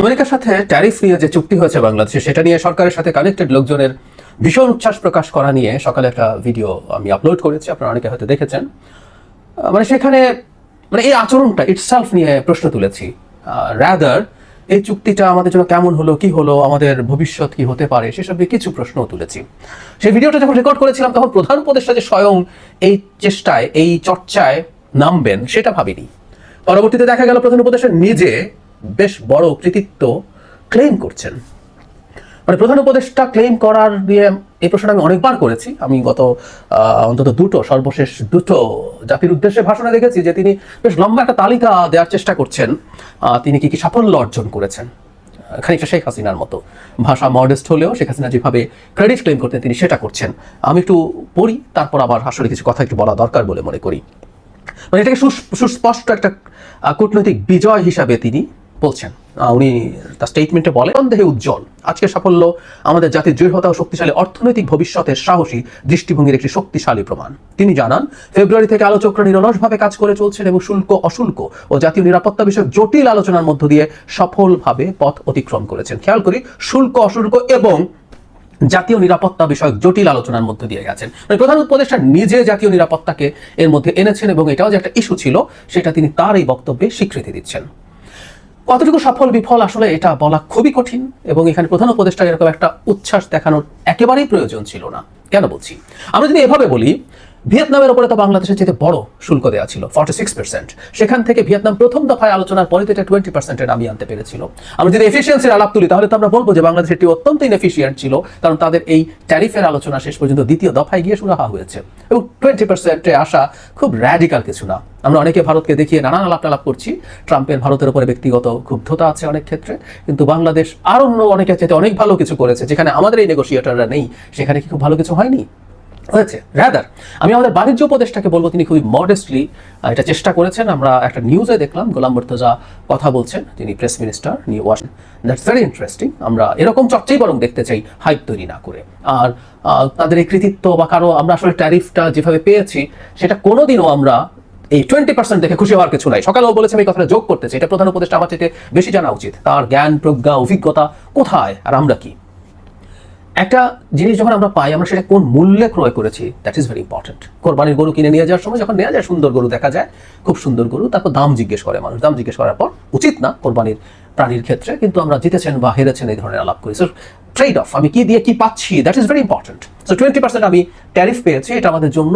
আমেরিকার সাথে ট্যারিফ নিয়ে যে চুক্তি হয়েছে বাংলাদেশে, সেটা নিয়ে সরকারের সাথে কানেক্টেড লোকজনের ভীষণ উচ্ছ্বাস প্রকাশ করা নিয়ে সকালে একটা ভিডিও আমি আপলোড করেছি, আপনারা অনেকে হয়তো দেখেছেন। মানে সেখানে মানে এই আচরণটা ইটসেলফ নিয়ে প্রশ্ন তুলেছি। রাদার এই চুক্তিটা আমাদের জন্য কেমন হলো, কি হলো, আমাদের ভবিষ্যৎ কি হতে পারে, সেসব নিয়ে কিছু প্রশ্ন তুলেছি। সেই ভিডিওটা যখন রেকর্ড করেছিলাম, তখন প্রধান উপদেষ্টা যে স্বয়ং এই চেষ্টায়, এই চর্চায় নামবেন, সেটা ভাবিনি। পরবর্তীতে দেখা গেল প্রধান উপদেষ্টা নিজে বেশ বড় কৃতিত্ব ক্লেম করছেন। মানে প্রধান উপদেষ্টা ক্লেম করার নিয়ে এই প্রশ্নটা আমি অনেকবার করেছি। আমি গত অন্তত দুটো, সর্বশেষ দুটো জাতির উদ্দেশ্যে ভাষণে দেখেছি যে তিনি বেশ লম্বা একটা তালিকা দেওয়ার চেষ্টা করছেন। তিনি কি কি সাফল্য অর্জন করেছেন? খানিকটা শেখ হাসিনার মতো। ভাষা মডেস্ট হলেও শেখ হাসিনা যেভাবে ক্রেডিট ক্লেম করতেন, তিনি সেটা করছেন। আমি একটু পড়ি, তারপর আবার আসলে কিছু কথা একটু বলা দরকার বলে মনে করি। মানে এটাকে সুস- সুস্পষ্ট একটা কূটনৈতিক বিজয় হিসাবে তিনি বলছেন। উনি তার স্টেটমেন্টে বলে সন্দেহে উজ্জ্বল। আজকের সাফল্য আমাদের জাতির দৃঢ়তা ও শক্তিশালী অর্থনৈতিক ভবিষ্যতের সাহসী, দৃষ্টিভঙ্গির একটি শক্তিশালী প্রমাণ। তিনি জানান, ফেব্রুয়ারি থেকে আলোচকরা নিরলসভাবে কাজ করে চলছেন এবং শুল্ক, অশুল্ক ও জাতীয় নিরাপত্তা বিষয়ক জটিল আলোচনার মধ্য দিয়ে সফলভাবে পথ অতিক্রম করেছেন। খেয়াল করি, শুল্ক, অশুল্ক এবং জাতীয় নিরাপত্তা বিষয়ক জটিল আলোচনার মধ্যে দিয়ে গেছেন। মানে প্রধান উপদেষ্টা নিজে জাতীয় নিরাপত্তাকে এর মধ্যে এনেছেন এবং এটাও যে একটা ইস্যু ছিল, সেটা তিনি তার এই বক্তব্যে স্বীকৃতি দিচ্ছেন। কতটুকু সফল, বিফল, আসলে এটা বলা খুবই কঠিন এবং এখানে প্রধান উপদেষ্টা এরকম একটা উচ্ছ্বাস দেখানোর একেবারেই প্রয়োজন ছিল না। কেন বলছি? আমরা যদি এভাবে বলি ভিয়েতনামের উপরে তো বাংলাদেশের চেয়ে বড় শুল্ক দেওয়া ছিল ফর্টি সিক্স পার্সেন্ট সেখান থেকে ভিয়েতনাম প্রথম দফায় আলোচনার পরে তো এটা টোয়েন্টি পার্সেন্টে নামিয়ে আনতে পেরেছিল। আমরা যদি এফিসিয়েন্সির আলাপ তুলি, তাহলে তো আমরা বলব যে বাংলাদেশ এটি অত্যন্ত ইনএফিসিয়েন্ট ছিল, কারণ তাদের এই ট্যারিফের আলোচনা শেষ পর্যন্ত দ্বিতীয় দফায় গিয়ে সুরাহা হয়েছে। এবং টোয়েন্টি পার্সেন্টে আসা খুব র্যাডিক্যাল কিছু না। আমরা অনেকে ভারতকে দেখিয়ে নানান আলাপ টালাপ করছি। ট্রাম্পের ভারতের উপরে ব্যক্তিগত ক্ষুব্ধতা আছে অনেক ক্ষেত্রে, কিন্তু বাংলাদেশ আর অন্য অনেকের চাইতে অনেক ভালো কিছু করেছে, যেখানে আমাদের এই নেগোসিয়েটাররা নেই, সেখানে কি খুব ভালো কিছু হয়নি? হয়েছে। রাদার আমি আমাদের বাণিজ্য উপদেষ্টাকে বলব, তিনি খুবই মডেস্টলি এটা চেষ্টা করেছেন। আমরা একটা নিউজে দেখলাম, গোলাম কথা বলছেন, তিনি press minister new that's very interesting আমরা এরকম চর্চাই বরং দেখতে চাই হাইপ তৈরি না করে। আর তাদের এই কৃতিত্ব বা কারও আমরা আসলে ট্যারিফটা যেভাবে পেয়েছি, সেটা কোনোদিনও আমরা এই টোয়েন্টি পার্সেন্ট দেখে খুশি হওয়ার কিছু নাই। সকালেও বলেছে, আমি কথাটা যোগ করতেছি। এটা প্রধান উপদেষ্টা আমার চাইতে বেশি জানা উচিত। তার জ্ঞান, প্রজ্ঞা, অভিজ্ঞতা কোথায় আর আমরা কি? একটা জিনিস যখন আমরা পাই, আমরা সেটা কোন মূল্যে ক্রয় করেছি দ্যাট ইজ ভেরি ইম্পর্টেন্ট কোরবানির গরু কিনে নিয়ে যাওয়ার সময় যখন নেওয়া যায়, সুন্দর গরু দেখা যায়, খুব সুন্দর গরু, তারপর দাম জিজ্ঞেস করে মানুষ। দাম জিজ্ঞেস করার পর উচিত না কোরবানির প্রাণীর ক্ষেত্রে, কিন্তু আমরা জিতেছেন বা হেরেছেন এই ধরনের আলাপ করি। সো ট্রেড অফ আমি কি দিয়ে কি পাচ্ছি that is very important so twenty percent আমি ট্যারিফ পেয়েছি, এটা আমাদের জন্য।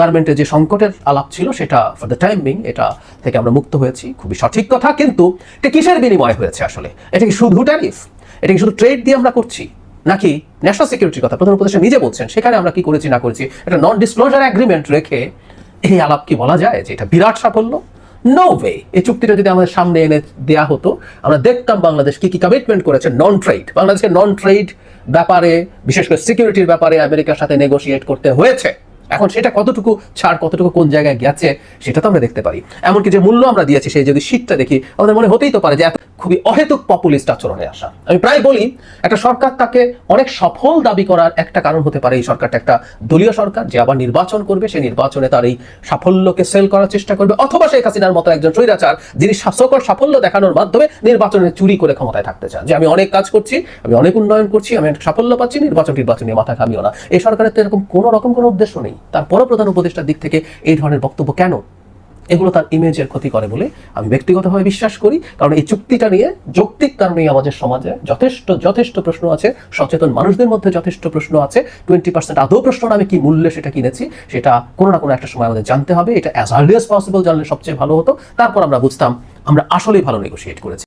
গার্মেন্টের যে সংকটের আলাপ ছিল, সেটা ফর দ্য টাইম বিং এটা থেকে আমরা মুক্ত হয়েছি, খুবই সঠিক কথা, কিন্তু এটা কিসের বিনিময় হয়েছে আসলে? এটা কি শুধু ট্যারিফ এটা কি শুধু ট্রেড দিয়ে আমরা করছি? নাকি ন্যাশনাল সিকিউরিটির কথা প্রধান উপদেষ্টা নিজে বলছেন, সেখানে আমরা কি করেছি, না করেছি, একটা নন ডিসক্লোজার অ্যাগ্রিমেন্ট রেখে এই আলাপ কি বলা যায় যে এটা বিরাট সাফল্য? নো ওয়ে এই চুক্তিটা যদি আমাদের সামনে এনে দেয়া হতো, আমরা দেখতাম বাংলাদেশ কি কি কমিটমেন্ট করেছে নন ট্রেড বাংলাদেশের নন ট্রেড ব্যাপারে, বিশেষ করে সিকিউরিটির ব্যাপারে আমেরিকার সাথে নেগোসিয়েট করতে হয়েছে। এখন সেটা কতটুকু ছাড়, কতটুকু কোন জায়গায় গেছে, সেটা তো আমরা দেখতে পারি। এমনকি যে মূল্য আমরা দিয়েছি, সেই যদি শীতটা দেখি, আমাদের মনে হতেই তো পারে যে খুবই অহেতুক পপুলিস্ট আচরণে আসা। আমি প্রায় বলি, একটা সরকার তাকে অনেক সফল দাবি করার একটা কারণ হতে পারে এই সরকারটা। একটা দলীয় সরকার, যে আবার নির্বাচন করবে, সেই নির্বাচনে তার এই সাফল্যকে সেল করার চেষ্টা করবে। অথবা শেখ হাসিনার মতো একজন স্বৈরাচার, যিনি শাসকর সাফল্য দেখানোর মাধ্যমে নির্বাচনে চুরি করে ক্ষমতায় থাকতে চান। যে আমি অনেক কাজ করছি, আমি অনেক উন্নয়ন করছি, আমি সাফল্য পাচ্ছি নির্বাচন নির্বাচন মাথা ঘামিও না। এই সরকারের তো এরকম কোনো রকম কোনো উদ্দেশ্য নেই। তারপরও প্রধান উপদেষ্টার দিক থেকে এই ধরনের বক্তব্য কেন? এগুলো তার ইমেজের ক্ষতি করে বলে আমি ব্যক্তিগতভাবে বিশ্বাস করি, কারণ এই চুক্তিটা নিয়ে, যৌক্তিক কারণেই আমাদের সমাজে যথেষ্ট যথেষ্ট প্রশ্ন আছে, সচেতন মানুষদের মধ্যে যথেষ্ট প্রশ্ন আছে টোয়েন্টি পার্সেন্ট আদৌ প্রশ্ন আমি কি মূল্যে সেটা কিনেছি, সেটা কোনো না কোনো একটা সময় আমাদের জানতে হবে, এটা অ্যাজ আর্লি পসিবল জানলে সবচেয়ে ভালো হতো, তারপর আমরা বুঝতাম, আমরা আসলেই ভালো নেগোসিয়েট করেছি।